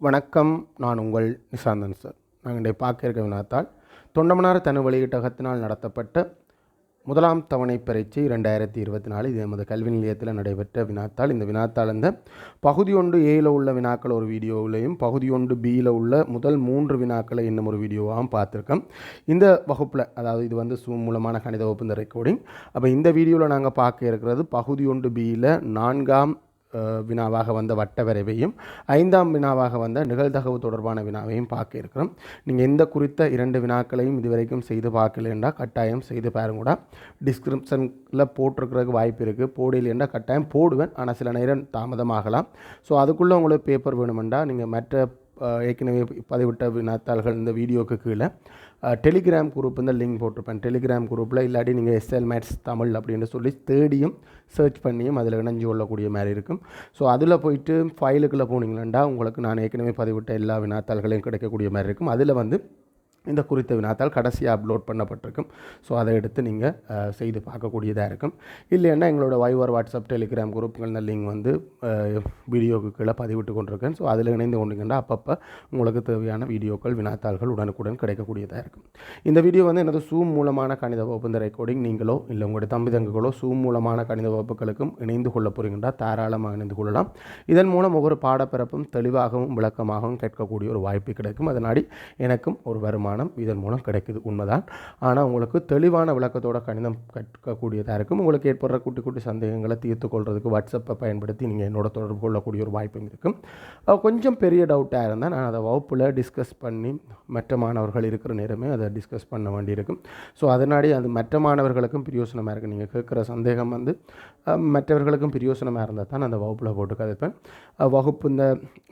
வணக்கம். நான் உங்கள் நிசாந்தன் சார். நாங்கள் இன்றைய பார்க்க இருக்க வினாத்தால் தொண்டமனார் தனு வெளியீட்டகத்தினால் நடத்தப்பட்ட முதலாம் தவணை பரீட்சை ரெண்டாயிரத்தி இருபத்தி நாலு இது எமது கல்வி நிலையத்தில் நடைபெற்ற வினாத்தாள் இந்த வினாத்தாள் இந்த பகுதி ஒன்று ஏயில் உள்ள வினாக்கள் ஒரு வீடியோவிலையும் பகுதி ஒன்று பியில் உள்ள முதல் மூன்று வினாக்களை இன்னும் ஒரு வீடியோவாகவும் பார்த்துருக்கோம். இந்த வகுப்பில் அதாவது இது வந்து சூம் மூலமான கணித வகுப்பு இந்த ரெக்கார்டிங் அப்போ இந்த வீடியோவில் நாங்கள் பார்க்க இருக்கிறது பகுதி ஒன்று பியில் நான்காம் வினாவாக வந்த வட்ட வரைவையும் ஐந்தாம் வினாவாக வந்த நிகழ்தகவு தொடர்பான வினாவையும் பார்க்க இருக்கிறோம். நீங்கள் எந்த குறித்த இரண்டு வினாக்களையும் இதுவரைக்கும் செய்து பார்க்கலண்டா கட்டாயம் செய்து பாருங்கூடா டிஸ்கிரிப்ஷனில் போட்டிருக்கிறதுக்கு வாய்ப்பு இருக்குது போடலைண்டா கட்டாயம் போடுவேன். ஆனால் சில நேரம் தாமதமாகலாம். ஸோ அதுக்குள்ளே உங்களுக்கு பேப்பர் வேணுமெண்டா நீங்கள் மற்ற ஏற்கனவே பதிவிட்ட வினாத்தாள்கள் இந்த வீடியோக்கு கீழே. டெலிகிராம் குரூப் இந்த லிங்க் போட்டிருப்பேன். டெலிகிராம் குரூப்பில் இல்லாட்டி நீங்கள் எஸ்எல் மேட்ஸ் தமிழ் அப்படின்னு சொல்லி தேடியும் சர்ச் பண்ணியும் அதில் இணைஞ்சு கொள்ளக்கூடிய மாதிரி இருக்கும். ஸோ அதில் போயிட்டு ஃபைலுக்குள்ளே போனீங்களா உங்களுக்கு நான் ஏற்கனவே பதிவிட்ட எல்லா வினாத்தாள்களையும் கிடைக்கக்கூடிய மாதிரி இருக்கும். அதில் வந்து இந்த குறித்த வினாத்தால் கடைசியாக அப்லோட் பண்ணப்பட்டிருக்கும். ஸோ அதை எடுத்து நீங்கள் செய்து பார்க்கக்கூடியதாக இருக்கும். இல்லைன்னா எங்களோட வைவர் வாட்ஸ்அப் டெலிகிராம் குரூப்புகள் லிங்க் வந்து வீடியோக்கு கீழே பதிவிட்டு கொண்டிருக்கேன். ஸோ அதில் இணைந்து கொண்டீங்கன்னா அப்பப்போ உங்களுக்கு தேவையான வீடியோக்கள் வினாத்தாள்கள் உடனுக்குடன் கிடைக்கக்கூடியதாக இருக்கும். இந்த வீடியோ வந்து எனது சூம் மூலமான கணித வகுப்பு இந்த ரெக்கார்டிங் நீங்களோ இல்லை உங்களுடைய தம்பி தங்குகளோ சூம் மூலமான கணித வகுப்புகளுக்கும் இணைந்து கொள்ள போகிறீங்கன்னா தாராளமாக இணைந்து கொள்ளலாம். இதன் மூலம் ஒவ்வொரு பாடப்பிறப்பும் தெளிவாகவும் விளக்கமாகவும் கேட்கக்கூடிய ஒரு வாய்ப்பு கிடைக்கும். அதனாடி எனக்கும் ஒரு வருமானம் இதன் மூலம் கிடைக்குது உண்மைதான். ஆனால் உங்களுக்கு தெளிவான விளக்கத்தோட கணிதம் கற்கக்கூடியதாக இருக்கும். உங்களுக்கு ஏற்படுற குட்டி குட்டி சந்தேகங்களை தீர்த்து கொள்றதுக்கு வாட்ஸ்அப்பை பயன்படுத்தி நீங்கள் என்னோட தொடர்பு கொள்ளக்கூடிய ஒரு வாய்ப்பும் இருக்கும். கொஞ்சம் பெரிய டவுட்டாக இருந்தால் நான் அதை வகுப்பில் டிஸ்கஸ் பண்ணி மற்ற மாணவர்கள் இருக்கிற நேரமே அதை டிஸ்கஸ் பண்ண வேண்டியிருக்கும். ஸோ அதனாடி அது மற்ற மாணவர்களுக்கும் பிரயோசனமாக இருக்குது நீங்கள் கேட்குற சந்தேகம் வந்து மற்றவர்களுக்கும் பிரயோசனமாக இருந்தால் தான் அந்த வகுப்பில் போட்டு கதைப்பேன். வகுப்பு இந்த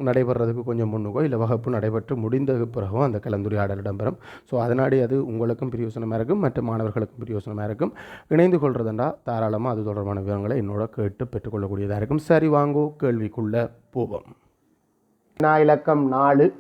நடைபெறதுக்கு கொஞ்சம் முன்னுக்கோ இல்லை வகுப்பு நடைபெற்று முடிந்த பிறகும் அந்த கலந்துரையாடல் இடம்பெறும். ஸோ அதனாடி அது உங்களுக்கும் பிரயோசனமாக இருக்கும் மற்ற மாணவர்களுக்கும் பிரயோசனமாக இருக்கும். இணைந்து கொள்றதுண்டா? தாராளமாக அது தொடர்பான விவரங்களை என்னோட கேட்டு பெற்றுக்கொள்ளக்கூடியதாக இருக்கும். சரி வாங்கோ கேள்விக்குள்ளே போவோம். நான் இலக்கம் நாலு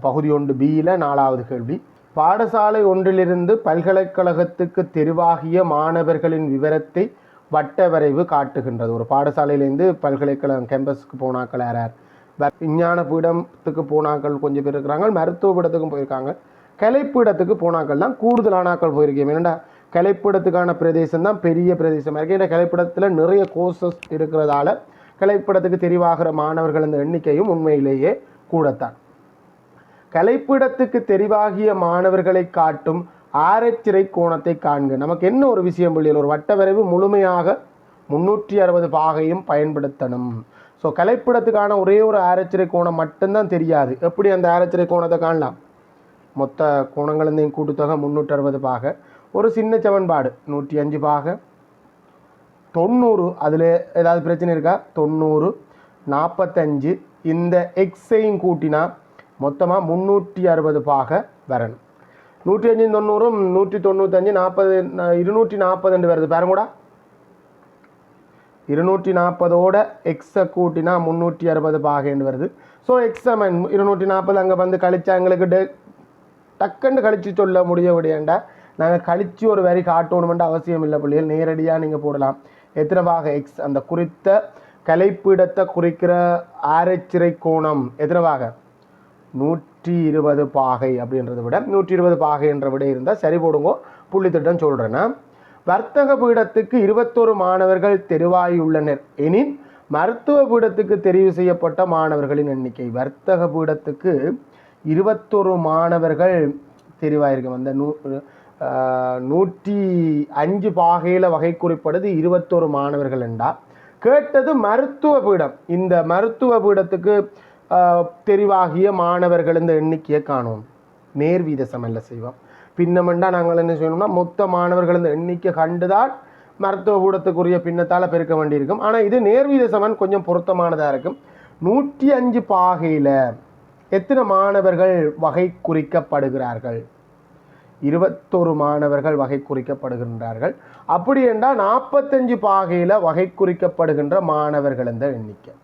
பகுதி ஒன்று பியில் நாலாவது கேள்வி. பாடசாலை ஒன்றிலிருந்து பல்கலைக்கழகத்துக்கு தெரிவாகிய மாணவர்களின் விவரத்தை வட்ட வரைவு காட்டுகின்றது. ஒரு பாடசாலையிலேருந்து பல்கலைக்கழகம் கேம்பஸுக்கு போனாக்கள் யார் யார்? வ- விஞ்ஞான பீடத்துக்கு போனாக்கள் கொஞ்சம் பேர் இருக்கிறாங்க மருத்துவ பீடத்துக்கும் போயிருக்காங்க. கலைப்பீடத்துக்கு போனாக்கள் தான் கூடுதலானாக்கள் போயிருக்கேன். ஏன்னா கலைப்பிடத்துக்கான பிரதேசம் தான் பெரிய பிரதேசமாக இருக்குது ஏன்னா கலைப்பீடத்தில் நிறைய கோர்சஸ் இருக்கிறதால கலைப்பிடத்துக்கு தெரிவாகிற மாணவர்கள் இந்த எண்ணிக்கையும் உண்மையிலேயே கூடத்தான். கலைப்பிடத்துக்கு தெரிவாகிய மாணவர்களை காட்டும் ஆரச்சிறை கோணத்தை காண்க. நமக்கு என்ன ஒரு விஷயம் பிள்ளைகள் ஒரு வட்ட வரைவு முழுமையாக முன்னூற்றி அறுபது பாகையும் பயன்படுத்தணும். ஸோ கலைப்பிடத்துக்கான ஒரே ஒரு ஆரச்சிறை கோணம் மட்டும்தான் தெரியாது. எப்படி அந்த ஆரச்சிறை கோணத்தை காணலாம்? மொத்த குணங்களந்தையும் கூட்டுத்தொகை முந்நூற்றி அறுபது பாகை ஒரு சின்ன சமன்பாடு நூற்றி அஞ்சு பாக தொண்ணூறு அதில் ஏதாவது பிரச்சனை இருக்கா? தொண்ணூறு நாற்பத்தஞ்சு இந்த எக்ஸையும் கூட்டினா மொத்தமாக முந்நூற்றி அறுபது பாக வரணும். நூற்றி அஞ்சு தொண்ணூறும் நூற்றி தொண்ணூத்தஞ்சு நாற்பது இருநூற்றி நாற்பது ரெண்டு வருது பாருங்கூடா. இருநூற்றி நாற்பதோட எக்ஸை கூட்டினா முந்நூற்றி அறுபது பாகைன்னு வருது ஸோ எக்ஸமன் இருநூற்றி நாற்பது அங்கே வந்து கழிச்சா எங்களுக்கு டே டக்குன்னு கழித்து சொல்ல முடிய முடியாண்டா நாங்கள் கழிச்சு ஒரு வரி காட்டணுமென்ற அவசியம் இல்லை பிள்ளைகள். நேரடியாக நீங்கள் போடலாம். எத்தனை எக்ஸ் அந்த குறித்த கலைப்பீடத்தை குறிக்கிற ஆரைச்சிறை கோணம் எத்தனை நூற்றி இருபது பாகை அப்படின்றத விட நூற்றி இருபது பாகை என்ற விட இருந்தால் சரி போடுங்க. புள்ளி திட்டம் சொல்கிறேன்னா வர்த்தக பீடத்துக்கு இருபத்தொரு மாணவர்கள் தெரிவாயுள்ளனர். எனின் மருத்துவ பீடத்துக்கு தெரிவு செய்யப்பட்ட மாணவர்களின் எண்ணிக்கை வர்த்தக பீடத்துக்கு இருபத்தொரு மாணவர்கள் தெரிவாயிருக்கும். அந்த நூ நூற்றி அஞ்சு பாகையில் வகை குறிப்படுது இருபத்தொரு மாணவர்கள் என்றா. கேட்டது மருத்துவ பீடம். இந்த மருத்துவ பீடத்துக்கு தெரிவாகிய மாணவர்கள் இந்த எண்ணிக்கையை காணும். நேர்வீத சமல்ல செய்வோம். பின்னமெண்டா நாங்கள் என்ன செய்யணும்னா மொத்த மாணவர்கள் இந்த எண்ணிக்கை கண்டுதான் மருத்துவ கூடத்துக்குரிய பின்னத்தால் பெருக்க வேண்டியிருக்கும். ஆனால் இது நேர்வீத சமன் கொஞ்சம் பொருத்தமானதாக இருக்கும். நூற்றி அஞ்சு பாகையில் எத்தனை மாணவர்கள் வகை குறிக்கப்படுகிறார்கள்? இருபத்தொரு மாணவர்கள் வகை குறிக்கப்படுகின்றார்கள். அப்படி என்றால் நாற்பத்தஞ்சு பாகையில் வகை குறிக்கப்படுகின்ற மாணவர்கள் இந்த எண்ணிக்கை.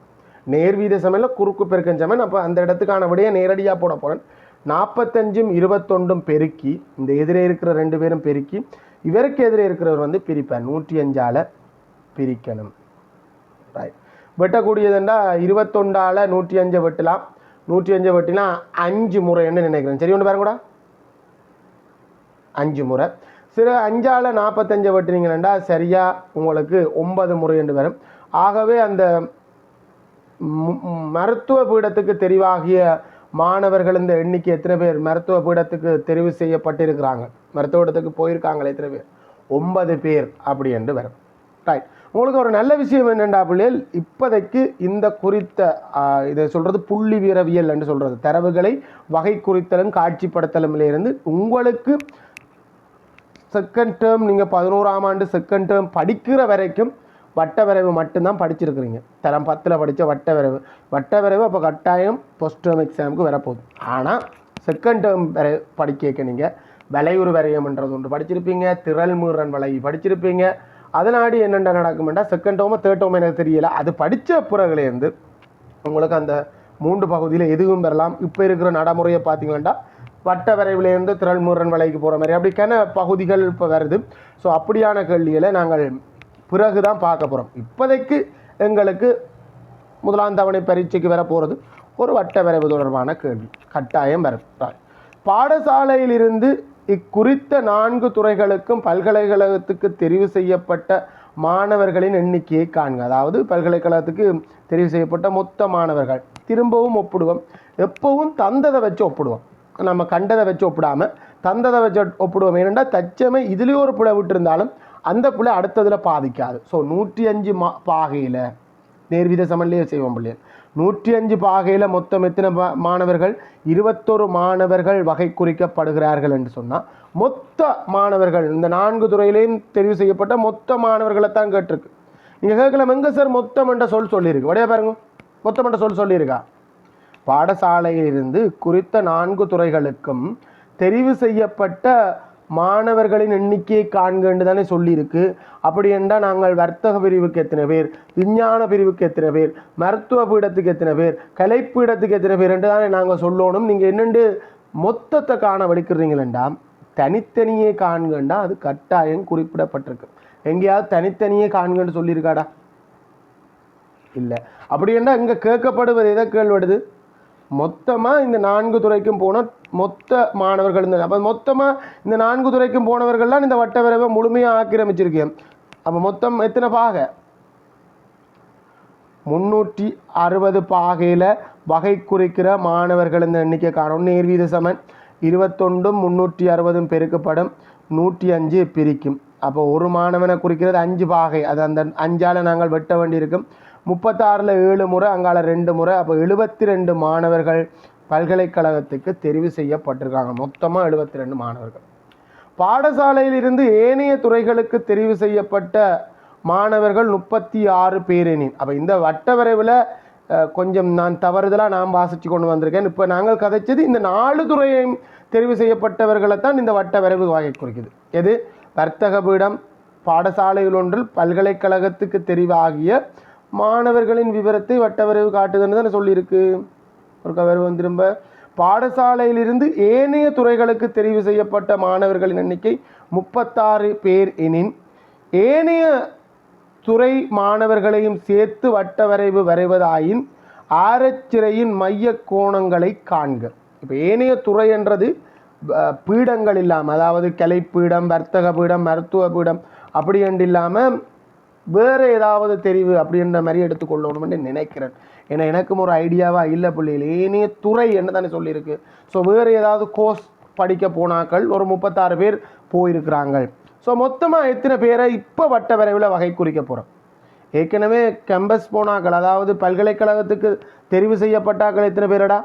நேர்வீத சமையல குறுக்கு பெருக்கன் சமையல் அப்போ அந்த இடத்துக்கான விடையை நேரடியாக போட போகிறேன் நாற்பத்தஞ்சும் இருபத்தொண்டும் பெருக்கி இந்த எதிரே இருக்கிற ரெண்டு பேரும் பெருக்கி இவருக்கு எதிரே இருக்கிறவர் வந்து பிரிப்பார் நூற்றி அஞ்சால் பிரிக்கணும். ரைட் வெட்டக்கூடியதுண்டா இருபத்தொண்டால் நூற்றி அஞ்சை வெட்டலாம். நூற்றி அஞ்சு வட்டினா அஞ்சு முறைன்னு நினைக்கிறேன். சரி ஒன்று பாருங்கூடா அஞ்சு முறை. சில அஞ்சால் நாற்பத்தஞ்சை வட்டினீங்கன்னா சரியாக உங்களுக்கு ஒன்பது முறை என்று வரும். ஆகவே அந்த மருத்துவ பீடத்துக்கு தெரிவாகிய மாணவர்கள் இந்த எண்ணிக்கை எத்தனை பேர்? மருத்துவ பீடத்துக்கு தெரிவு செய்யப்பட்டிருக்கிறாங்க. மருத்துவ இடத்துக்கு போயிருக்காங்களே எத்தனை பேர்? ஒன்பது பேர் அப்படி என்று வரும். ரைட் உங்களுக்கு ஒரு நல்ல விஷயம் என்னென்றா பிள்ளைகள் இப்போதைக்கு இந்த குறித்த இதை சொல்கிறது புள்ளி வீரவியல் என்று சொல்கிறது தரவுகளை வகை குறித்தலும் காட்சிப்படுத்தலுமிலிருந்து உங்களுக்கு செகண்ட் டேர்ம் நீங்கள் பதினோராம் ஆண்டு செகண்ட் டேர்ம் படிக்கிற வரைக்கும் வட்ட வரைவு மட்டும்தான் படிச்சிருக்கிறீங்க. தரம் பத்தில் படித்த வட்ட வரைவு. வட்ட வரைவு அப்போ கட்டாயம் ஃபஸ்ட் டேர்ம் எக்ஸாமுக்கு வரப்போகுது. ஆனால் செகண்ட் டேர்ம் வரை படிக்க நீங்கள் வலையுறு வரையம்ன்றது ஒன்று படிச்சிருப்பீங்க திரள் மீறன் வலை படிச்சிருப்பீங்க அதனாடி என்னென்ன நடக்குமெண்டா செகண்ட் டோமோ தேர்ட் டோமோ எனக்கு தெரியல. அது படித்த பிறகுலேருந்து உங்களுக்கு அந்த மூன்று பகுதியில் எதுவும் பெறலாம் இப்போ இருக்கிற நடைமுறையை பார்த்தீங்கன்னா வட்ட வரைவிலேருந்து திரள்முரன் வலைக்கு போகிற மாதிரி அப்படிக்கான பகுதிகள் இப்போ வருது. ஸோ அப்படியான கேள்விகளை நாங்கள் பிறகு தான் பார்க்க போகிறோம் இப்போதைக்கு எங்களுக்கு முதலாம் தவணை பரீட்சைக்கு வர போகிறது ஒரு வட்ட வரைவு தொடர்பான கேள்வி. கட்டாயம் வரும். பாடசாலையிலிருந்து இக்குறித்த நான்கு துறைகளுக்கும் பல்கலைக்கழகத்துக்கு தெரிவு செய்யப்பட்ட மாணவர்களின் எண்ணிக்கையை காண்க. அதாவது பல்கலைக்கழகத்துக்கு தெரிவு செய்யப்பட்ட மொத்த மாணவர்கள். திரும்பவும் ஒப்பிடுவோம். எப்பவும் தந்ததை வச்சு ஒப்பிடுவோம். நம்ம கண்டதை வச்சு ஒப்பிடாம தந்ததை வச்சு ஒப்பிடுவோம். ஏனென்றா தச்சமே இதுலேயும் ஒரு பிழை விட்டுருந்தாலும் அந்த பிள்ளை அடுத்ததில் பாதிக்காது. ஸோ நூற்றி அஞ்சு மா பாகையில் நேர்வித சமன்லேயே செய்வோம் பிள்ளைகள். நூற்றி அஞ்சு பாகையில் மொத்தம் எத்தனை மாணவர்கள்? இருபத்தொரு மாணவர்கள் வகை குறிக்கப்படுகிறார்கள் என்று சொன்னால் மொத்த மாணவர்கள் இந்த நான்கு துறையிலையும் தெரிவு செய்யப்பட்ட மொத்த மாணவர்களை தான் கேட்டிருக்கு. நீங்கள் கேட்கலாம் எங்க சார் மொத்தம் என்ற சொல் சொல்லியிருக்கு? உடைய பாருங்க. மொத்தம் என்ற சொல் சொல்லியிருக்கா? பாடசாலையிலிருந்து குறித்த நான்கு துறைகளுக்கும் தெரிவு செய்யப்பட்ட மாணவர்களின் எண்ணிக்கையை காண்க என்று தானே சொல்லியிருக்கு. அப்படி என்றால் நாங்கள் வர்த்தக பிரிவுக்கு எத்தனை பேர் விஞ்ஞான பிரிவுக்கு எத்தனை பேர் மருத்துவ பீடத்துக்கு எத்தனை பேர் கலைப்பீடத்துக்கு எத்தனை பேர் என்று தானே நாங்கள் சொல்லணும். நீங்கள் என்னென்று மொத்தத்தை காண வலிக்கிறீங்களா தனித்தனியே காண்கண்டா? அது கட்டாயம் குறிப்பிடப்பட்டிருக்கு. எங்கேயாவது தனித்தனியே காண்கன்னு சொல்லியிருக்காடா? இல்லை. அப்படி என்றால் இங்கே கேட்கப்படுவது எதை கேள்விடுது மொத்தமாக இந்த நான்கு துறைக்கும் போன மொத்த மாணவர்கள் இந்த அப்போ மொத்தமாக இந்த நான்கு துறைக்கும் போனவர்கள்லாம் இந்த வட்ட விரைவை முழுமையாக ஆக்கிரமிச்சிருக்கேன் அப்போ மொத்தம் எத்தனை பாகை? முன்னூற்றி அறுபது பாகையில் வகை குறிக்கிற மாணவர்கள் இந்த எண்ணிக்கை காணும். நேர்வீத சமன். இருபத்தொண்டும் முந்நூற்றி அறுபதும் பெருக்கப்படும். நூற்றி அஞ்சு பிரிக்கும். அப்போ ஒரு மாணவனை குறிக்கிறது அஞ்சு பாகை. அது அந்த அஞ்சால் நாங்கள் வெட்ட வேண்டியிருக்கும். முப்பத்தாறில் ஏழு முறை அங்கால ரெண்டு முறை அப்போ எழுபத்தி ரெண்டு மாணவர்கள் பல்கலைக்கழகத்துக்கு தெரிவு செய்யப்பட்டிருக்காங்க. மொத்தமாக எழுபத்தி ரெண்டு மாணவர்கள். பாடசாலையிலிருந்து ஏனைய துறைகளுக்கு தெரிவு செய்யப்பட்ட மாணவர்கள் முப்பத்தி ஆறு பேரெனின் அப்போ இந்த வட்ட வரைவில் கொஞ்சம் நான் தவறுதலாக நான் வாசித்து கொண்டு வந்திருக்கேன். இப்போ நாங்கள் கதைச்சது இந்த நாலு துறையையும் தெரிவு செய்யப்பட்டவர்களை தான் இந்த வட்ட வரைவு வகை குறிக்குது. எது? வர்த்தக பீடம் பாடசாலையில் ஒன்றில் பல்கலைக்கழகத்துக்கு தெரிவாகிய மாணவர்களின் விவரத்தை வட்டவரைவு காட்டுதுன்னு தானே சொல்லியிருக்கு. ஒரு வந்து திரும்ப பாடசாலையிலிருந்து ஏனைய துறைகளுக்கு தெரிவு செய்யப்பட்ட மாணவர்களின் எண்ணிக்கை முப்பத்தாறு பேர் எனின் ஏனைய துறை மாணவர்களையும் சேர்த்து வட்ட வரைவு வரைவதாயின் ஆரச்சிறையின் மைய கோணங்களை காண்க. இப்போ ஏனைய துறை என்றது பீடங்கள் இல்லாமல் அதாவது கலைப்பீடம் வர்த்தக பீடம் மருத்துவ பீடம் அப்படி என்று இல்லாமல் வேறு ஏதாவது தெரிவு அப்படின்ற மாதிரி எடுத்துக்கொள்ளணும்னு நினைக்கிறேன். ஏன்னா எனக்கும் ஒரு ஐடியாவாக இல்லை பிள்ளைகள் ஏனைய துறை என்ன தானே சொல்லியிருக்கு. ஸோ வேறு ஏதாவது கோர்ஸ் படிக்க போனாக்கள் ஒரு முப்பத்தாறு பேர் போயிருக்கிறாங்க. ஸோ மொத்தமாக எத்தனை பேரை இப்போ வட்ட வரைவில் வகை குறிக்க போகிறோம் ஏற்கனவே கேம்பஸ் போனாக்கள் அதாவது பல்கலைக்கழகத்துக்கு தெரிவு செய்யப்பட்டாக்கள் எத்தனை பேரடா?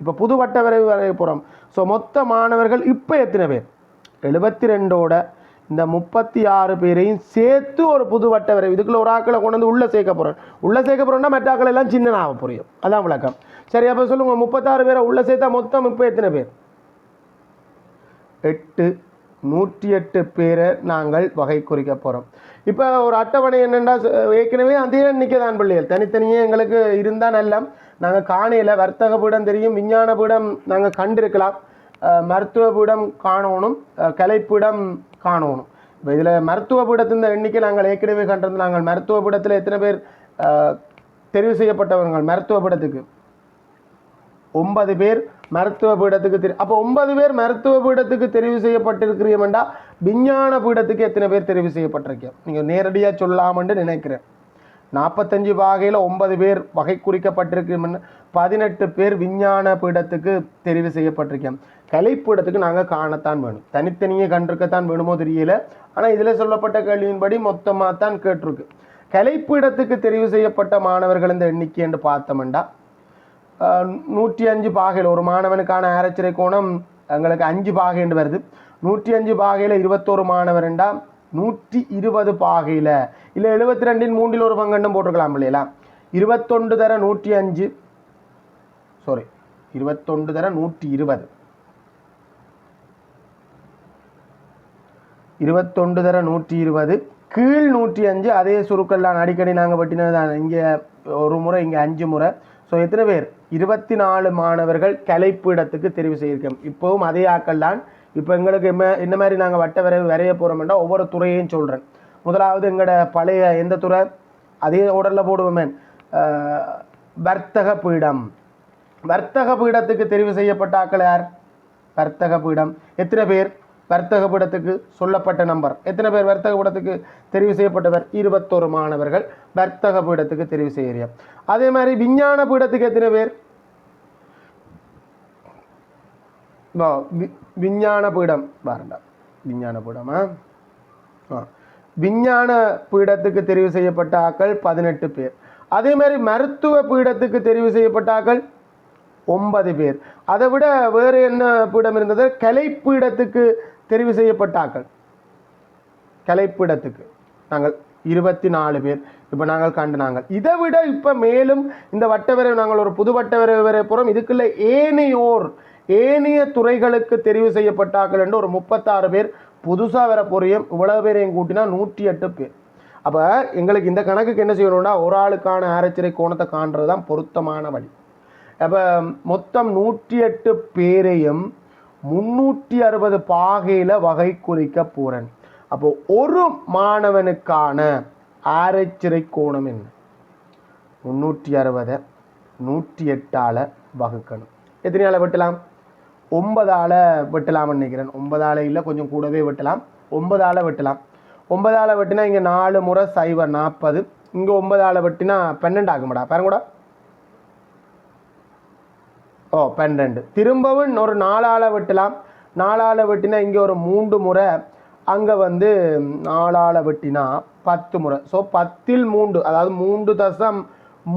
இப்போ புது வட்ட வரைவு வரைய போகிறோம் ஸோ மொத்த மாணவர்கள் இப்போ எத்தனை பேர்? எழுபத்தி ரெண்டோட இந்த முப்பத்தி ஆறு பேரையும் சேர்த்து ஒரு புது வட்ட வரைவு. இதுக்குள்ள ஒரு ஆக்களை கொண்டு வந்து உள்ளே சேர்க்க போகிறோம் உள்ளே சேர்க்க போகிறோம்னா மற்ற ஆக்கள் எல்லாம் ஆக புரியும். அதான் விளக்கம். சரி அப்போ சொல்லுங்கள் முப்பத்தாறு பேரை உள்ளே சேர்த்தா மொத்தம் இப்போ எத்தனை பேர்? எட்டு நூற்றி எட்டு பேரை நாங்கள் வகை குறிக்க போகிறோம் இப்போ ஒரு அட்டவணை என்னென்னா ஏற்கனவே அதே எண்ணிக்கை தான் பிள்ளைகள். தனித்தனியே எங்களுக்கு இருந்தால் நல்ல நாங்கள் காணையில் வர்த்தக பீடம் தெரியும் விஞ்ஞான பீடம் நாங்கள் கண்டிருக்கலாம். மருத்துவ பீடம் காணணும் கலைப்பீடம் காணணும். இப்போ இதில் மருத்துவ பீடத்தின் எண்ணிக்கை நாங்கள் ஏற்கனவே கண்டிருந்தோம் நாங்கள் மருத்துவ பீடத்தில் எத்தனை பேர் தெரிவு செய்யப்பட்டவர்கள் மருத்துவ பீடத்துக்கு? ஒன்பது பேர் மருத்துவ பீடத்துக்கு தெரி அப்போ ஒன்பது பேர் மருத்துவ பீடத்துக்கு தெரிவு செய்யப்பட்டிருக்கிறீமெண்டா விஞ்ஞான பீடத்துக்கு எத்தனை பேர் தெரிவு செய்யப்பட்டிருக்கேன் நீங்கள் நேரடியாக சொல்லாமன்னு நினைக்கிறேன். நாற்பத்தஞ்சு வகையில் ஒன்பது பேர் வகை குறிக்கப்பட்டிருக்கு. பதினெட்டு பேர் விஞ்ஞான பீடத்துக்கு தெரிவு செய்யப்பட்டிருக்கேன் கலைப்பீடத்துக்கு நாங்கள் காணத்தான் வேணும். தனித்தனியே கண்டிருக்கத்தான் வேணுமோ தெரியல. ஆனால் இதில் சொல்லப்பட்ட கேள்வியின்படி மொத்தமாக தான் கேட்டிருக்கு கலைப்பீடத்துக்கு தெரிவு செய்யப்பட்ட மாணவர்கள் இந்த எண்ணிக்கை என்று பார்த்தோம்டா. நூற்றி அஞ்சு பாகையில் ஒரு மாணவனுக்கான ஆரச்சரை கோணம் எங்களுக்கு அஞ்சு பாகைன்னு வருது. நூற்றி அஞ்சு பாகையில் இருபத்தோரு மாணவர்ண்டா. நூற்றி இருபது பாகையில் இல்லை எழுபத்தி ரெண்டின் மூன்றில் ஒரு பங்கண்டும் போட்டிருக்கலாம் இல்லையா? இருபத்தொண்டு தர நூற்றி அஞ்சு சாரி இருபத்தொண்டு தர நூற்றி இருபது இருபத்தொண்டு தர நூற்றி இருபது கீழ் நூற்றி அஞ்சு அதே சுருக்கள் தான் அடிக்கடி நாங்கள் பட்டினது தான். இங்கே ஒரு முறை இங்கே அஞ்சு முறை. ஸோ எத்தனை பேர்? இருபத்தி நாலு மாணவர்கள் கலைப்பீடத்துக்கு தெரிவு செய்திருக்கோம் இப்போவும் அதே ஆக்கள் தான் இப்போ எங்களுக்கு என்ன என்ன மாதிரி நாங்கள் வட்ட வரைவு வரைய போகிறோம்னா ஒவ்வொரு துறையையும் சொல்கிறேன் முதலாவது எங்களோட பழைய எந்த துறை? அதே உடலில் போடுவோமே வர்த்தக பீடம். வர்த்தக பீடத்துக்கு தெரிவு செய்யப்பட்ட ஆக்கள் யார்? வர்த்தக பீடம். எத்தனை பேர்? வர்த்தக பீடத்துக்கு சொல்லப்பட்ட நம்பர். எத்தனை பேர் வர்த்தக பீடத்துக்கு தெரிவு செய்யப்பட்டவர்? இருபத்தோரு மாணவர்கள் வர்த்தக பீடத்துக்கு தெரிவு செய்கிறோம் அதே மாதிரி விஞ்ஞான பீடத்துக்கு எத்தனை பேர்? வா, வி- விஞ்ஞான பீடம். பாருண்டா விஞ்ஞான பீடமா? ஆ. விஞ்ஞான பீடத்துக்கு தெரிவு செய்யப்பட்ட ஆக்கள் பதினெட்டு பேர். அதே மாதிரி மருத்துவ பீடத்துக்கு தெரிவு செய்யப்பட்ட ஆக்கள் ஒன்பது பேர். அதை விட வேறு என்ன பீடம் இருந்தது? கலைப்பீடத்துக்கு தெரிவு செய்யப்பட்ட ஆக்கள். கலைப்பீடத்துக்கு. நாங்கள் இருபத்தி நாலு பேர். இப்போ நாங்கள் கண்டு நாங்கள். இதை விட இப்போ மேலும் இந்த வட்டவரை நாங்கள் ஒரு புது வட்டவரை வரை போகிறோம் இதுக்குள்ள ஏனையோர் ஏனைய துறைகளுக்கு தெரிவு செய்யப்பட்டார்கள் என்று ஒரு முப்பத்தாறு பேர் புதுசாக வர போறியும் இவ்வளவு பேரையும் கூட்டினா நூற்றி எட்டு பேர். அப்போ எங்களுக்கு இந்த கணக்குக்கு என்ன செய்யணும்னா ஒரு ஆளுக்கான ஆரச்சரை கோணத்தை காண்றது தான் பொருத்தமான வழி. அப்போ மொத்தம் நூற்றி எட்டு பேரையும் முந்நூற்றி அறுபது பாகையில் வகை குறிக்க போகிறேன் அப்போ ஒரு மாணவனுக்கான ஆரைச்சிறை கோணம் என்ன? முந்நூற்றி அறுபதை நூற்றி எட்டால் வகுக்கணும் எத்தனையால் வெட்டலாம்? ஒன்பதால் வெட்டலாம்னு நினைக்கிறேன். ஒன்பதால் இல்லை கொஞ்சம் கூடவே வெட்டலாம். ஒன்பதால் வெட்டலாம். ஒன்பதால் வெட்டினா இங்கே நாலு முறை சைவர் நாற்பது இங்கே ஒன்பதால் வெட்டினா பன்னெண்டு ஆகும்டா. பாருங்கூடா ஓ பன்னெண்டு. திரும்பவும் ஒரு நாலால் வெட்டலாம். நாலால் வெட்டினா இங்கே ஒரு மூன்று முறை. அங்கே வந்து நாலால் வெட்டினா பத்து முறை. ஸோ பத்தில் மூன்று. அதாவது மூன்று தசம்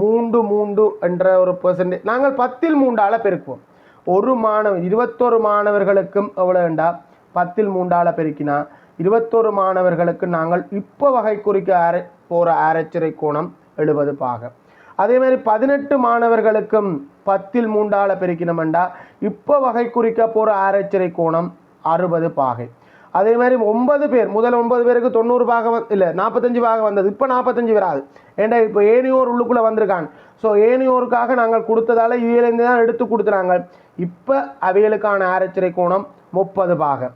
மூன்று மூன்று என்ற ஒரு பெர்சன்டேஜ் நாங்கள் பத்தில் மூன்றால் பெருக்குவோம். ஒரு மாணவ இருபத்தொரு மாணவர்களுக்கும் எவ்வளோண்டா பத்தில் மூன்றால் பெருக்கினா. இருபத்தொரு மாணவர்களுக்கு நாங்கள் இப்போ வகை குறிக்க ஆர போகிற ஆரச்சரை கோணம் எழுபது பாகம். அதே மாதிரி பதினெட்டு மாணவர்களுக்கும் பத்தில் மூன்றால பெருக்கினோம்டா. இப்போ வகை குறிக்க போகிற ஆராய்ச்சிறை கோணம் அறுபது பாகை. அதே மாதிரி ஒன்பது பேர் முதல் ஒன்பது பேருக்கு தொண்ணூறு பாகம் இல்லை நாற்பத்தஞ்சு பாகம் வந்தது. இப்போ நாற்பத்தஞ்சு வராது. ஏண்டா இப்போ ஏனியோர் உள்ளுக்குள்ளே வந்திருக்கான் ஸோ ஏனியோருக்காக நாங்கள் கொடுத்ததால் இவையிலேருந்து தான் எடுத்து கொடுத்துறாங்க. இப்போ அவைகளுக்கான ஆராய்ச்சரை கோணம் முப்பது பாகம்.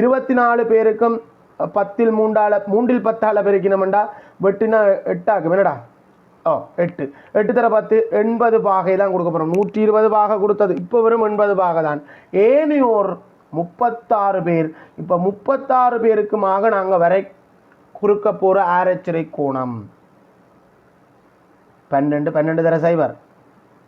இருபத்தி நாலு பேருக்கும் பத்தில் மூன்றால் மூன்றில் பத்தால பெருக்கினோம்டா வெட்டினா எட்டாக்கும். என்னடா? ஓ எட்டு. எட்டு தர பத்து எண்பது பாகை தான் கொடுக்க போகிறோம் நூற்றி இருபது பாகை கொடுத்தது. இப்போ வெறும் எண்பது பாகை தான் ஏனியோர் முப்பத்தாறு பேர். இப்போ முப்பத்தாறு பேருக்குமாக நாங்கள் வரை குறுக்க போகிற ஆரச்சிறை கோணம். பன்னெண்டு பன்னெண்டு தர சைபர்.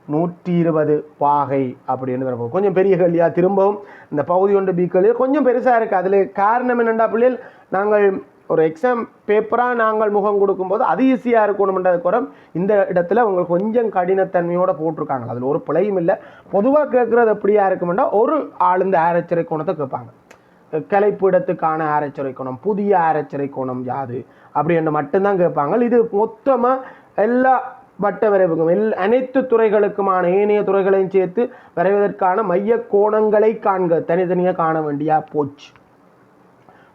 நூற்றி இருபது பாகை அப்படின்னு வரப்போம் கொஞ்சம் பெரிய கல்லியாக திரும்பவும் இந்த பகுதி ஒன்று பி கல்வி கொஞ்சம் பெருசாக இருக்குது அதில் காரணம் என்னென்னா பிள்ளைகள் நாங்கள் ஒரு எக்ஸாம் பேப்பராக நாங்கள் முகம் கொடுக்கும்போது அது ஈஸியாக இருக்கணும்ன்றது குறம் இந்த இடத்துல உங்களுக்கு கொஞ்சம் கடினத்தன்மையோடு போட்டிருக்காங்க. அதில் ஒரு பிழையும் இல்லை. பொதுவாக கேட்குறது எப்படியா இருக்குமெண்டா ஒரு ஆள் இந்த ஆரச்சரை கோணத்தை கேட்பாங்க கலைப்பிடத்துக்கான ஆரச்சரை கோணம் புதிய ஆரச்சரை கோணம் யாது? அப்படின்னு மட்டும்தான் கேட்பாங்க. இது மொத்தமாக எல்லா வட்ட வரைவுக்கும் எல் அனைத்து துறைகளுக்குமான ஏனைய துறைகளையும் சேர்த்து வரைவதற்கான மைய கோணங்களை காண்க தனித்தனியாக காண வேண்டியா போச்சு.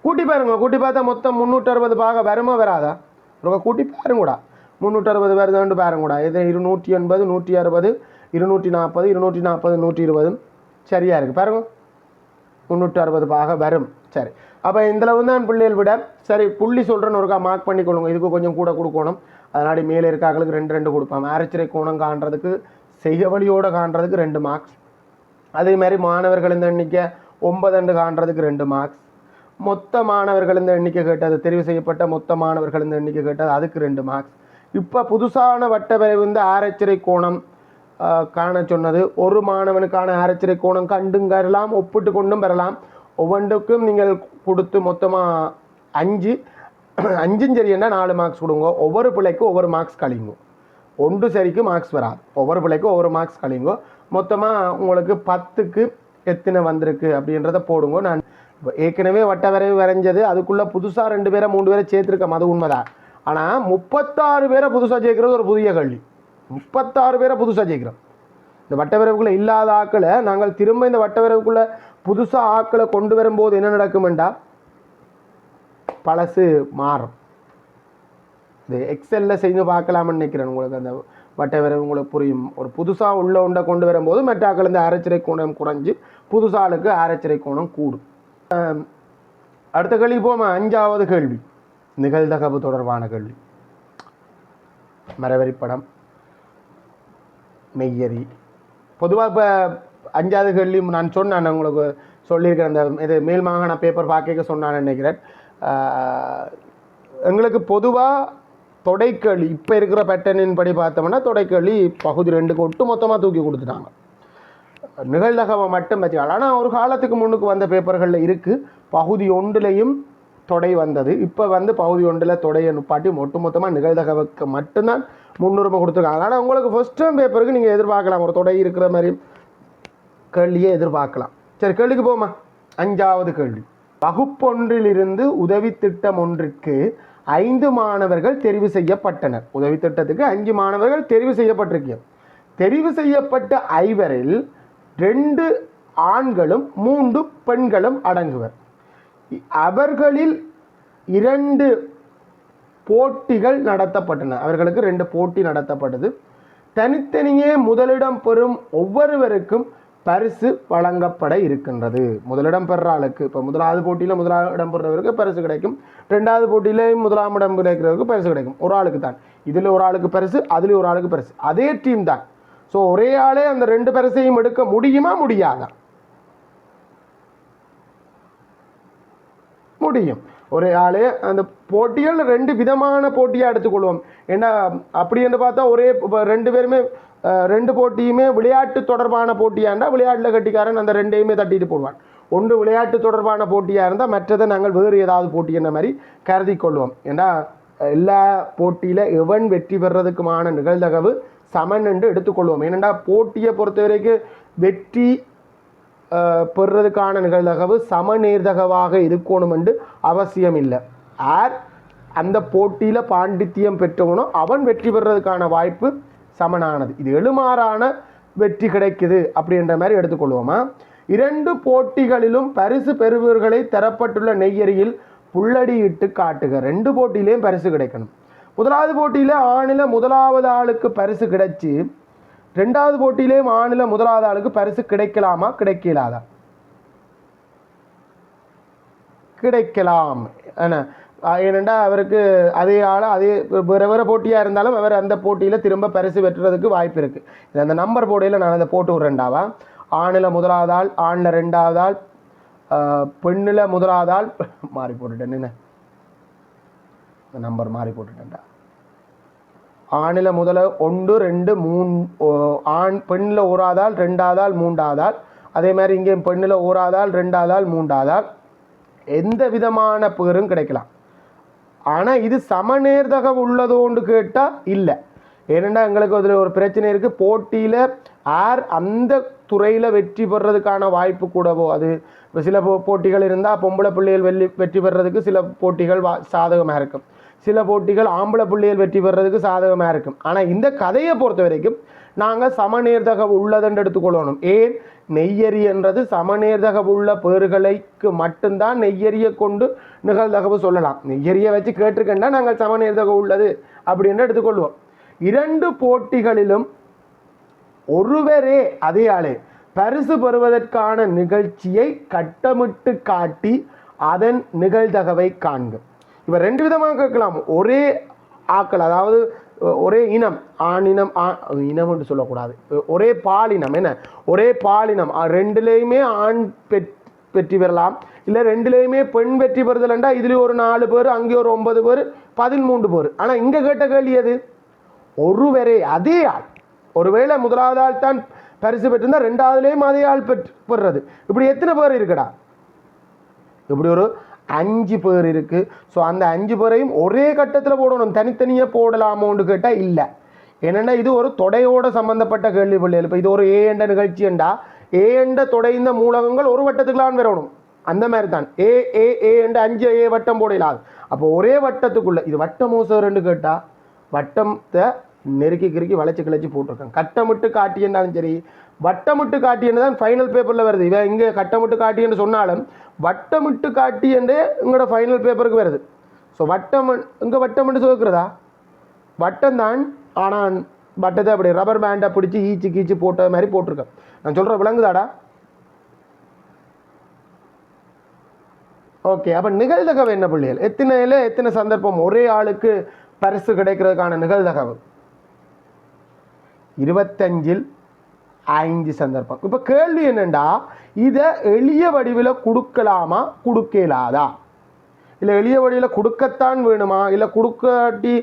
கூட்டி பாருங்க கூட்டி பார்த்தா மொத்தம் முந்நூற்றறுபது பாகம் பாக வருமா வராதா? ரொம்ப கூட்டி பாருங்கூடா. முந்நூற்றறுபது வருதுன்னு பாருங்கூடா. இது இருநூற்றி எண்பது நூற்றி அறுபது இருநூற்றி நாற்பது இருநூற்றி நாற்பது நூற்றி இருபது. சரியாக இருக்குது பாருங்க. முந்நூற்றி அறுபது பாக வரும். சரி. அப்போ இந்தளவு தான் பிள்ளைகள் விட. சரி புள்ளி சொல்கிறேன்னு ஒருக்கா மார்க் பண்ணிக்கொள்ளுங்க. இதுக்கு கொஞ்சம் கூட கொடுக்கணும். அதனாடி மேலே இருக்காங்களுக்கு ரெண்டு ரெண்டு கொடுப்போம் ஆரச்சரை கோணம் காண்றதுக்கு செய்ய வழியோடு காண்றதுக்கு ரெண்டு மார்க்ஸ் அதே மாதிரி மாணவர்கள் இந்த எண்ணிக்கை ஒன்பதுண்டு காண்றதுக்கு ரெண்டு மார்க்ஸ் மொத்த மாணவர்கள் இந்த எண்ணிக்கை கேட்டது தெரிவு செய்யப்பட்ட மொத்த மாணவர்கள் இந்த எண்ணிக்கை கேட்டது அதுக்கு ரெண்டு மார்க்ஸ் இப்போ புதுசான வட்ட வரைவு வந்து ஆரச்சரை கோணம் காண சொன்னது. ஒரு மாணவனுக்கான ஆரச்சரை கோணம் கண்டும் கரலாம் ஒப்பிட்டு கொண்டும் பெறலாம். ஒவ்வொன்றுக்கும் நீங்கள் கொடுத்து மொத்தமாக அஞ்சு. அஞ்சும் சரியன்னா நாலு மார்க்ஸ் கொடுங்க. ஒவ்வொரு பிள்ளைக்கும் ஒவ்வொரு மார்க்ஸ் கழிங்க. ஒன்று சரிக்கு மார்க்ஸ் வராது. ஒவ்வொரு பிள்ளைக்கும் ஒவ்வொரு மார்க்ஸ் கழிங்க. மொத்தமாக உங்களுக்கு பத்துக்கு எத்தனை வந்திருக்கு அப்படின்றத போடுங்க. நான் ஏற்கனவே வட்ட வரைவு வரைஞ்சது. அதுக்குள்ளே புதுசாக ரெண்டு பேரை மூணு பேரை சேர்த்துருக்கோம். அது உண்மைதான். ஆனால் முப்பத்தாறு பேரை புதுசாக சேர்க்கிறது ஒரு புதிய கல்வி முப்பத்தாறு பேரை புதுசாக சேர்க்கிறோம் இந்த வட்டவரவுக்குள்ளே இல்லாத ஆக்களை நாங்கள் திரும்ப இந்த வட்டவரவுக்குள்ளே புதுசாக ஆக்களை கொண்டு வரும்போது என்ன நடக்குமெண்டா? பழசு மாறும். இது எக்ஸலில் செய்து பார்க்கலாம்னு நினைக்கிறேன். உங்களுக்கு அந்த வட்டவரவு உங்களுக்கு புரியும். ஒரு புதுசாக உள்ள உண்டை கொண்டு வரும்போது மெட்டாக்கள் இந்த அரைச்சிரை கோணம் குறைஞ்சி புதுசாளுக்கு அரைச்சிரை கோணம் கூடும். அடுத்த கேள்வி போமா அஞ்சாவது கேள்வி. நிகழ்தகவு தொடர்பான கேள்வி. மரவரி படம் மெய்யரி பொதுவாக இப்போ அஞ்சாவது கேள்வி நான் சொன்னேன் உங்களுக்கு சொல்லியிருக்கிறேன் அந்த இது மேல் மாகாண பேப்பர் பார்க்க சொன்னான்னு நினைக்கிறேன். எங்களுக்கு பொதுவாக தொடைக்கேள்வி இப்போ இருக்கிற பேட்டர்னின் படி பார்த்தோம்னா தொடைக்கேள்வி பகுதி ரெண்டுக்கு ஒட்டு மொத்தமாக தூக்கி கொடுத்துட்டாங்க. நிகழ்தகவை மட்டும் வச்சுக்கலாம் ஆனால் ஒரு காலத்துக்கு முன்னுக்கு வந்த பேப்பர்களில் இருக்குது பகுதி ஒன்றுலையும் தொடை வந்தது. இப்போ வந்து பகுதி ஒன்றில் தொடையை நுப்பாட்டி ஒட்டு மொத்தமாக நிகழ்தகவுக்கு மட்டும்தான் முன்னுரிமை கொடுத்துருக்காங்க. ஆனால் உங்களுக்கு ஃபஸ்ட் டைம் பேப்பருக்கு நீங்கள் எதிர்பார்க்கலாம். ஒரு தொடை இருக்கிற மாதிரி கேள்வியே எதிர்பார்க்கலாம். சரி கேள்விக்கு போமா அஞ்சாவது கேள்வி. வகுப்பொன்றிலிருந்து உதவி திட்டம் ஒன்றிற்கு ஐந்து மாணவர்கள் தெரிவு செய்யப்பட்டனர். உதவி திட்டத்துக்கு அஞ்சு மாணவர்கள் தெரிவு செய்யப்பட்டிருக்கிய தெரிவு செய்யப்பட்ட ஐவரில் ரெண்டு ஆண்களும் மூன்று பெண்களும் அடங்குவர். அவர்களில் இரண்டு போட்டிகள் நடத்தப்பட்டன. அவர்களுக்கு ரெண்டு போட்டி நடத்தப்பட்டது. தனித்தனியே முதலிடம் பெறும் ஒவ்வொருவருக்கும் பரிசு வழங்கப்பட இருக்கின்றது. முதலிடம் பெற ஆளுக்கு இப்போ முதலாவது போட்டியில் முதலிடம் பெறுறவருக்கு பரிசு கிடைக்கும். ரெண்டாவது போட்டியில முதலாம் இடம் கிடைக்கிறவருக்கு பரிசு கிடைக்கும். ஒரு ஆளுக்கு தான். இதில் ஒரு ஆளுக்கு பரிசு அதில் ஒரு ஆளுக்கு பரிசு. அதே டீம் தான். ஸோ ஒரே ஆளே அந்த ரெண்டு பரிசையும் எடுக்க முடியுமா? முடியாதா? முடியும். ஒரு ஆளே அந்த போட்டிகள் ரெண்டு விதமான போட்டியாக எடுத்துக்கொள்வோம். ஏன்னா அப்படி என்று பார்த்தா ஒரே ரெண்டு பேருமே ரெண்டு போட்டியுமே விளையாட்டு தொடர்பான போட்டியாண்டா விளையாட்டில் கட்டிக்காரன் அந்த ரெண்டையுமே தட்டிட்டு போடுவான். ஒன்று விளையாட்டு தொடர்பான போட்டியாக இருந்தால் மற்றதை நாங்கள் வேறு ஏதாவது போட்டி என்ற மாதிரி கருதி கொள்வோம். ஏன்னா எல்லா போட்டியில் எவன் வெற்றி பெறதுக்குமான நிகழ்தகவு சமன் என்று எடுத்துக்கொள்வோம். ஏனெண்டா போட்டியை பொறுத்த வரைக்கும் வெற்றி பெறுறதுக்கான நிகழ்தகவு சமநேர்தகவாக இருக்கணும் என்று அவசியம் இல்லை ஆர் அந்த போட்டியில் பாண்டித்தியம் பெற்றவனோ அவன் வெற்றி பெறுறதுக்கான வாய்ப்பு சமனானது. இது எழுமாறான வெற்றி கிடைக்குது அப்படின்ற மாதிரி எடுத்துக்கொள்வோமா? இரண்டு போட்டிகளிலும் பரிசு பெறுபவர்களை தரப்பட்டுள்ள நெய்யறியில் புள்ளடியிட்டு காட்டுக. ரெண்டு போட்டியிலையும் பரிசு கிடைக்கணும். முதலாவது போட்டியில் ஆணில் முதலாவது ஆளுக்கு பரிசு கிடைச்சி ரெண்டாவது போட்டியிலேயும் ஆணில் முதலாவது ஆளுக்கு பரிசு கிடைக்கலாமா? கிடைக்கலாதா? கிடைக்கலாம். என்ன? ஏனெண்டா அவருக்கு அதே ஆள் அதே வேறு வேறு போட்டியாக இருந்தாலும் அவர் அந்த போட்டியில் திரும்ப பரிசு பெற்றுறதுக்கு வாய்ப்பு இருக்குது அந்த நம்பர் போட்டியில் நான் அதை போட்டு விட்றேன்டாவா? ஆணில் முதலாவது ஆள் ஆணில் ரெண்டாவது ஆள் பெண்ணில் முதலாவது ஆள் மாறி போட்டுட்டேன் என்ன? நம்பர் மாறி போட்டுட்டேன்டா. ஆணில் முதல்ல ஒன்று ரெண்டு மூணு ஓ- ஆண் பெண்ணில் ஓராதால் ரெண்டாதால் மூன்றாதால் அதே மாதிரி இங்கே பெண்ணில் ஓராதால் ரெண்டாதால் மூன்றாதால் எந்த விதமான பேரும் கிடைக்கலாம். ஆனால் இது சமநேர்தக உள்ளதோன்னு கேட்டால் இல்லை. ஏனெண்டா எங்களுக்கு அதில் ஒரு பிரச்சனை இருக்குது போட்டியில் யார் அந்த துறையில் வெற்றி பெறதுக்கான வாய்ப்பு கூடவோ அது சில போ போட்டிகள் இருந்தால் பொம்பளை பிள்ளைகள் வெள்ளி வெற்றி பெறதுக்கு சில போட்டிகள் வா சாதகமாக இருக்கும். சில போட்டிகள் ஆம்பளை பிள்ளைகள் வெற்றி பெறதுக்கு சாதகமாக இருக்கும். ஆனால் இந்த கதையை பொறுத்த வரைக்கும் நாங்கள் சமநேர்தக உள்ளதென்று எடுத்துக்கொள்ளணும். ஏன்? நெய்யரி என்றது சமநேர்தக உள்ள பேறுகளுக்கு மட்டும்தான் நெய்யரியை கொண்டு நிகழ்தகவு சொல்லலாம். நெய்யரியை வச்சு கேட்டிருக்கேன்னா நாங்கள் சமநேர்தக உள்ளது அப்படின்னு எடுத்துக்கொள்வோம். இரண்டு போட்டிகளிலும் ஒருவரே அதே ஆளே. பரிசு பெறுவதற்கான நிகழ்ச்சியை கட்டமிட்டு காட்டி அதன் நிகழ்தகவை காண்கும் இப்போ ரெண்டு விதமாக கேட்கலாம். ஒரே ஆக்கள் அதாவது ஒரே இனம் ஆணினம் ஆ- இனம் என்று சொல்லக்கூடாது. ஒரே பாலினம் என்ன? ஒரே பாலினம் ரெண்டுலேயுமே ஆண் பெற் வெற்றி பெறலாம் இல்லை ரெண்டுலேயுமே பெண் வெற்றி பெறுதல்ண்டா இதுலேயும் ஒரு நாலு பேர் அங்கே ஒரு ஒன்பது பேர் பதிமூன்று பேர். ஆனால் இங்கே கேட்ட கேள்வி எது? ஒருவரே அதே ஆள். ஒருவேளை முதலாவது ஆள் தான் பரிசு பெற்றிருந்தால் ரெண்டாவதுலேயும் அதே ஆள் பெற்று பெறுறது. இப்படி எத்தனை பேர் இருக்கடா? இப்படி ஒரு அஞ்சு பேர் இருக்குது ஸோ அந்த அஞ்சு பேரையும் ஒரே கட்டத்தில் போடணும். தனித்தனியாக போடலாமோன்னு கேட்டால் இல்லை. என்னென்னா இது ஒரு தொடையோட சம்மந்தப்பட்ட கேள்வி பிள்ளைகள். இப்போ இது ஒரு ஏ என்ற நிகழ்ச்சியண்டா ஏ என்ற தொடைந்த மூலகங்கள் ஒரு வட்டத்துக்குலாம் வரணும். அந்த மாதிரி தான் ஏ ஏ ஏ என்ற அஞ்சு ஏ வட்டம் போடலாது. அப்போ ஒரே வட்டத்துக்குள்ளே இது வட்டமோ சார்ன்னு கேட்டால் வட்டத்தை நெருக்கி கிறுக்கி வளைச்சி கிளச்சி போட்டிருக்கேன் கட்டமிட்டு காட்டியன்னாலும் சரி வட்டமிட்டு காட்டியன்னு தான் ஃபைனல் பேப்பரில் வருது. இவன் இங்கே கட்டமிட்டு காட்டியன்னு சொன்னாலும் வட்டமிட்டு காட்டி என்றே உங்களோட ஃபைனல் பேப்பருக்கு வருது. ஸோ வட்டம் இங்கே வட்டமிட்டு சொல்கிறதா வட்டம் தான் ஆனால் வட்டத்தை அப்படி ரப்பர் பேண்டை பிடிச்சி ஈச்சு கீச்சு போட்ட மாதிரி போட்டிருக்கேன். நான் சொல்கிற விளங்குதாடா ஓகே அப்போ நிகழ்தகவு என்ன பிள்ளைகள்? எத்தனையில் எத்தனை சந்தர்ப்பம் ஒரே ஆளுக்கு பரிசு கிடைக்கிறதுக்கான நிகழ்தகவு? இருபத்தஞ்சில் ஐந்து சந்தர்ப்பம். இப்போ கேள்வி என்னென்னா இதை எளிய வடிவில் கொடுக்கலாமா? கொடுக்கலாதா? இல்லை எளிய வழியில் கொடுக்கத்தான் வேணுமா? இல்லை கொடுக்காட்டி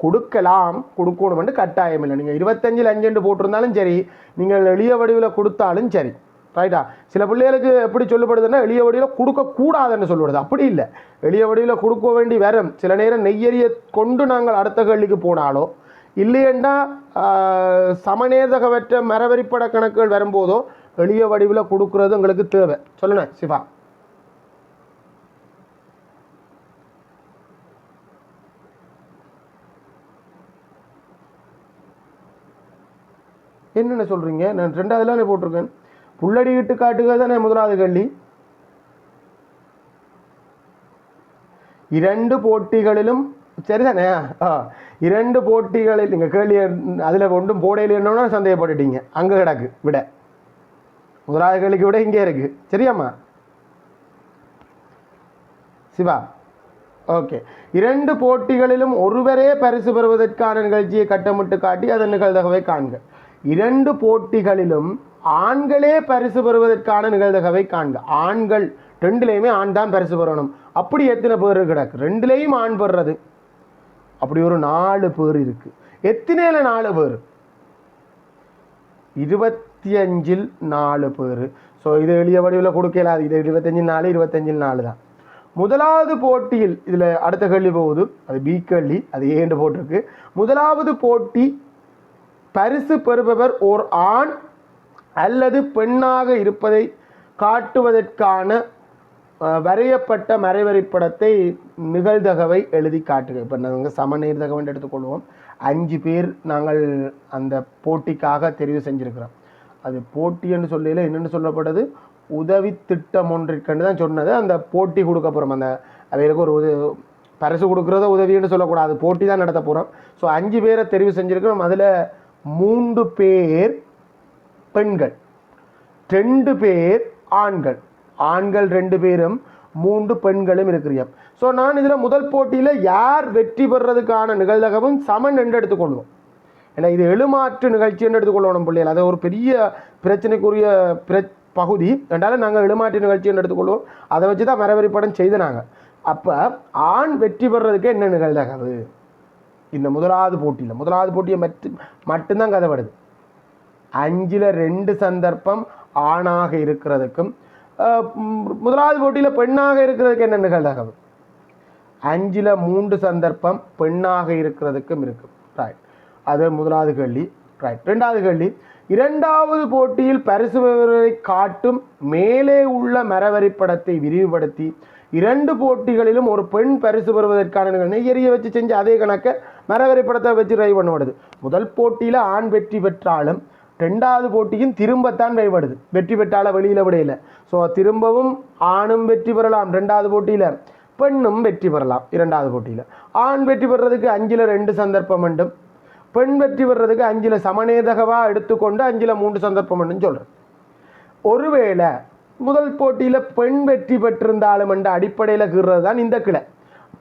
கொடுக்கலாம் கொடுக்கணுமென்று கட்டாயம் இல்லை நீங்கள் இருபத்தஞ்சில் அஞ்சுண்டு போட்டிருந்தாலும் சரி நீங்கள் எளிய வடிவில் கொடுத்தாலும் சரி. ரைட்டா சில பிள்ளைகளுக்கு எப்படி சொல்லப்படுதுன்னா எளிய வடிவில் கொடுக்கக்கூடாதுன்னு சொல்லப்படுது அப்படி இல்லை. எளிய வடிவில் கொடுக்க வேண்டி வரும். சில நேரம் நெய்யறியை கொண்டு நாங்கள் அடுத்த கேள்விக்கு போனாலோ இல்லையண்டா ஆஹ், சமநேதகவற்ற மரவரிப்பட கணக்குகள் வரும்போதோ எளிய வடிவில் கொடுக்கறது உங்களுக்கு தேவை. சொல்லுங்க சிவா. என்னென்ன சொல்கிறீங்க நான் ரெண்டாவதுல போட்டிருக்கேன். புள்ளடி இட்டு காட்டுக தானே முதலாவது கள்ளி இரண்டு போட்டிகளிலும் சரிதானே? ஆ. இரண்டு போட்டிகளில் நீங்கள் கேள்வி அதில் ஒன்றும் போடையில் என்னன்னா சந்தேகப்பட்டுட்டீங்க. அங்கே கிடக்கு விட. முதலாவது கேள்விக்கு விட இங்கே இருக்குது சரியாம்மா? சிவா. ஓகே. இரண்டு போட்டிகளிலும் ஒருவரே பரிசு பெறுவதற்கான நிகழ்ச்சியை கட்டமிட்டு காட்டி அதன் நிகழ்தகவை காண்க. இரண்டு போட்டிகளிலும் ஆண்களே பரிசு பெறுவதற்கான நிகழ்தகவை காண்க. ஆண்கள் ரெண்டுலேயுமே ஆண் தான் பரிசு பெறணும். அப்படி எத்தனை பேர் கிடக்கு? ரெண்டுலேயும் ஆண் பெறுறது. அப்படி ஒரு நாலு பேர் இருக்குது எத்தனையில நாலு பேர்? இருபத்தி அஞ்சில் நாலு பேர். ஸோ இது எளிய வடிவில் கொடுக்கலாது இது இருபத்தஞ்சில் நாலு இருபத்தஞ்சில் நாலு தான். முதலாவது போட்டியில் இதில் அடுத்த கேள்வி போகுது. அது பி கேள்வி. அது ஏண்டு போட்டிருக்கு. முதலாவது போட்டி பரிசு பெறுபவர் ஓர் ஆண் அல்லது பெண்ணாக இருப்பதை காட்டுவதற்கான வரையப்பட்ட வரையப்பட்ட படத்தை நிகழ்தகவை எழுதி காட்டுக. இப்போ நாங்கள் சமநீர்தகவன் எடுத்துக்கொள்வோம். அஞ்சு பேர் நாங்கள் அந்த போட்டிக்காக தெரிவு செஞ்சுருக்கிறோம். அது போட்டி என்று சொல்லல என்னென்னு சொல்லப்பட்டது? உதவி திட்டம் ஒன்றிற்கண்டு தான் சொன்னது. அந்த போட்டி கொடுக்க போகிறோம் அந்த அவைகளுக்கு ஒரு உத பரிசு கொடுக்குறத உதவின்னு சொல்லக்கூடாது. போட்டி தான் நடத்த போகிறோம் ஸோ அஞ்சு பேரை தெரிவு செஞ்சுருக்கிறோம். அதில் மூன்று பேர் பெண்கள் ரெண்டு பேர் ஆண்கள். ஆண்கள் ரெண்டு பேரும் மூன்று பெண்களும் இருக்கிறோம் ஸோ நான் இதில் முதல் போட்டியில் யார் வெற்றி பெறுறதுக்கான நிகழ்தகவும் சமன் என்று எடுத்துக்கொள்வோம். ஏன்னா இது எழுமாற்று நிகழ்ச்சி என்று எடுத்துக்கொள்ளணும் பிள்ளைகள். அது ஒரு பெரிய பிரச்சனைக்குரிய பிர பகுதி. ரெண்டாலும் நாங்கள் எழுமாற்று நிகழ்ச்சி என்று எடுத்துக்கொள்வோம். அதை வச்சு தான் மரவரி படம் செய்து நாங்கள் அப்போ ஆண் வெற்றி பெறுறதுக்கு என்ன நிகழ்தகவு? இந்த முதலாவது போட்டியில் முதலாவது போட்டியை மட்டு மட்டும்தான் கதை வருது. அஞ்சில் ரெண்டு சந்தர்ப்பம் ஆணாக இருக்கிறதுக்கும் முதலாவது போட்டியில் பெண்ணாக இருக்கிறதுக்கு என்ன நிகழ்தகவு அஞ்சில் மூன்று சந்தர்ப்பம் பெண்ணாக இருக்கிறதுக்கும் இருக்கும். ரைட் அது முதலாவது கேள்வி. ரைட் ரெண்டாவது கேள்வி. இரண்டாவது போட்டியில் பரிசு பெறுவதை காட்டும் மேலே உள்ள மரவரி படத்தை விரிவுபடுத்தி இரண்டு போட்டிகளிலும் ஒரு பெண் பரிசு பெறுவதற்கான நிகழ்வு. எரிய வச்சு செஞ்சு அதே கணக்கை மரவரி படத்தை வச்சு ட்ரை பண்ணப்படுது முதல் போட்டியில் ஆண் வெற்றி பெற்றாலும் ரெண்டாவது போட்டியும் திரும்பத்தான் கைப்படுது வெற்றி பெற்றால வெளியில் விடையில. ஸோ திரும்பவும் ஆணும் வெற்றி பெறலாம் ரெண்டாவது போட்டியில். பெண்ணும் வெற்றி பெறலாம் இரண்டாவது போட்டியில். ஆண் வெற்றி பெறுறதுக்கு அஞ்சில் ரெண்டு சந்தர்ப்பம் வேண்டும் பெண் வெற்றி பெறுறதுக்கு அஞ்சில் சமநேதகவாக எடுத்துக்கொண்டு அஞ்சில் மூன்று சந்தர்ப்பம் வேண்டும் சொல்கிறேன் ஒருவேளை முதல் போட்டியில் பெண் வெற்றி பெற்றிருந்தாலும் என்ற அடிப்படையில் கீறுறது தான் இந்த கிளை.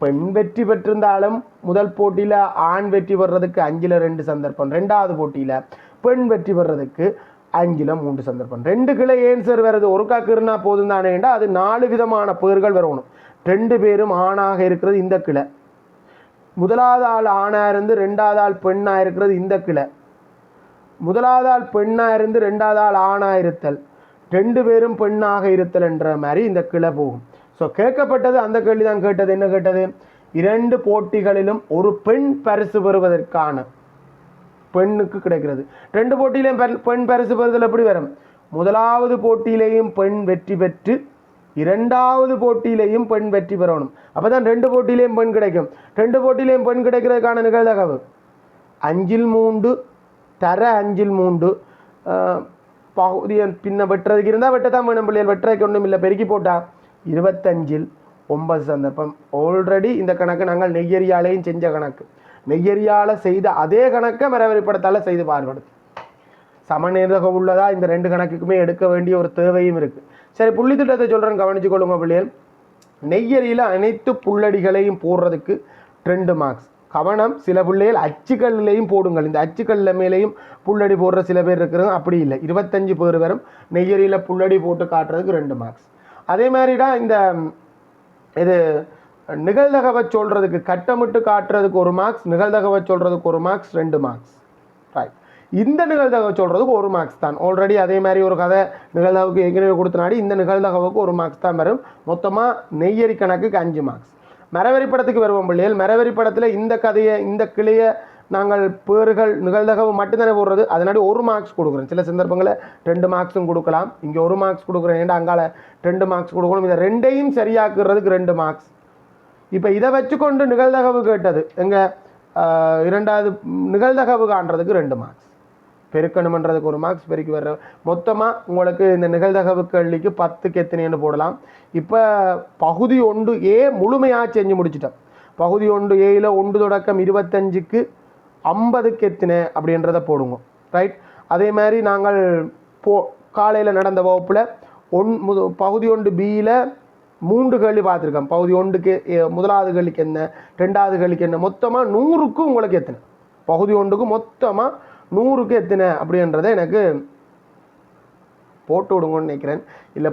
பெண் வெற்றி பெற்றிருந்தாலும் முதல் போட்டியில் ஆண் வெற்றி பெறதுக்கு அஞ்சில் ரெண்டு சந்தர்ப்பம் ரெண்டாவது போட்டியில் பெண் வெற்றி பெறதுக்கு ஆங்கிலம் மூன்று சந்தர்ப்பம். ரெண்டு கிளை ஏன்சர் வருது ஒரு காக்குன்னா போதும் தானேண்டா அது நாலு விதமான பேர்கள் வரணும் ரெண்டு பேரும் ஆணாக இருக்கிறது இந்த கிளை. முதலாவது ஆள் ஆணாக இருந்து ரெண்டாவது ஆள் பெண்ணாக இருக்கிறது இந்த கிளை. முதலாவது ஆள் பெண்ணாக இருந்து ரெண்டாவது ஆள் ஆணாக இருத்தல். ரெண்டு பேரும் பெண்ணாக இருத்தல் என்ற மாதிரி இந்த கிளை போகும். ஸோ கேட்கப்பட்டது அந்த கேள்வி தான் கேட்டது என்ன கேட்டது? இரண்டு போட்டிகளிலும் ஒரு பெண் பரிசு பெறுவதற்கான பெண்ணுக்கு கிடைக்கிறது. ரெண்டு போட்டியிலையும் பெண் பெண் பரிசு பெறுதல் எப்படி வரும்? முதலாவது போட்டியிலேயும் பெண் வெற்றி பெற்று இரண்டாவது போட்டியிலேயும் பெண் வெற்றி பெறணும். அப்போ தான் ரெண்டு போட்டியிலையும் பெண் கிடைக்கும். ரெண்டு போட்டியிலையும் பெண் கிடைக்கிறதுக்கான நிகழ்தகவு? அஞ்சில் மூன்று தர அஞ்சில் மூன்று. பகுதியை பின்ன வெட்டுறதுக்கு இருந்தால் வெட்டத்தான் வேணும் பிள்ளைகள். வெட்டுறதுக்கு ஒன்றும் இல்லை. பெருக்கி போட்டா இருபத்தஞ்சில் ஒன்பது சந்தர்ப்பம். ஆல்ரெடி இந்த கணக்கு நாங்கள் நெய்யறியாலேயும் செஞ்ச கணக்கு. நெய்யரியால செய்த அதே கணக்கை மரவரிப்படத்தால் செய்து பார்படுது சமநிர்ணயம் உள்ளதா? இந்த ரெண்டு கணக்குக்குமே எடுக்க வேண்டிய ஒரு தேவையும் இருக்குது சரி புள்ளி திட்டத்தை சொல்கிறேன் கவனிச்சு கொள்ளுங்க பிள்ளைகள். நெய்யறியில் அனைத்து புள்ளடிகளையும் போடுறதுக்கு ரெண்டு மார்க்ஸ் கவனம் சில பிள்ளைகள் அச்சுக்கல்லையும் போடுங்கள். இந்த அச்சுக்கல்ல மேலேயும் புள்ளடி போடுற சில பேர் இருக்கிறது அப்படி இல்லை. இருபத்தஞ்சு பேர் வரும் நெய்யரியில் புள்ளடி போட்டு காட்டுறதுக்கு ரெண்டு மார்க்ஸ் அதே மாதிரிடா இந்த இது நிகழ்தகவை சொல்கிறதுக்கு கட்டமிட்டு காட்டுறதுக்கு ஒரு மார்க்ஸ் நிகழ்தகவை சொல்கிறதுக்கு ஒரு மார்க்ஸ் ரெண்டு மார்க்ஸ் ரைட் இந்த நிகழ்தகவை சொல்கிறதுக்கு ஒரு மார்க்ஸ் தான். ஆல்ரெடி அதே மாதிரி ஒரு கதை நிகழ்தகவுக்கு ஏற்கனவே கொடுத்தனாடி இந்த நிகழ்தகவுக்கு ஒரு மார்க்ஸ் தான் வரும். மொத்தமாக நெய்யரி கணக்குக்கு அஞ்சு மார்க்ஸ் மரவரி படத்துக்கு வருவோம் பிள்ளைகள். மரவரி படத்தில் இந்த கதையை இந்த கிளையை நாங்கள் பேர்கள் நிகழ்தகவு மட்டும்தானே போடுறது. அதனாடி ஒரு மார்க்ஸ் கொடுக்குறோம் சில சந்தர்ப்பங்களில் ரெண்டு மார்க்ஸும் கொடுக்கலாம். இங்கே ஒரு மார்க்ஸ் கொடுக்குறேன். ஏன்டா அங்கால ரெண்டு மார்க்ஸ் கொடுக்கணும். இதை ரெண்டையும் சரியாக்குறதுக்கு ரெண்டு மார்க்ஸ் இப்போ இதை வச்சுக்கொண்டு நிகழ்தகவு கேட்டது. எங்கள் இரண்டாவது நிகழ்தகவு காண்றதுக்கு ரெண்டு மார்க்ஸ் பெருக்கணுமன்றதுக்கு ஒரு மார்க்ஸ் பெருக்கி வர்ற மொத்தமாக உங்களுக்கு இந்த நிகழ்தகவு கேள்விக்கு பத்துக்கு எத்தனைன்னு போடலாம். இப்போ பகுதி ஒன்று ஏ முழுமையாக செஞ்சு முடிச்சிட்டோம். பகுதி ஒன்று ஏயில் ஒன்று தொடக்கம் இருபத்தஞ்சுக்கு ஐம்பதுக்கு எத்தனை அப்படின்றத போடுங்க. ரைட் அதே மாதிரி நாங்கள் போ காலையில் நடந்த வகுப்பில் ஒன் முது பகுதி ஒன்று பியில் மூன்று கேள்வி பார்த்துருக்கேன். பகுதி ஒன்றுக்கு முதலாவது கேள்விக்கு என்ன ரெண்டாவது கேள்விக்கு என்ன மொத்தமாக நூறுக்கு உங்களுக்கு எத்தனை? பகுதி ஒன்றுக்கு மொத்தமாக நூறுக்கு எத்தனை அப்படின்றத எனக்கு போட்டு விடுங்கன்னு நினைக்கிறேன். இல்லை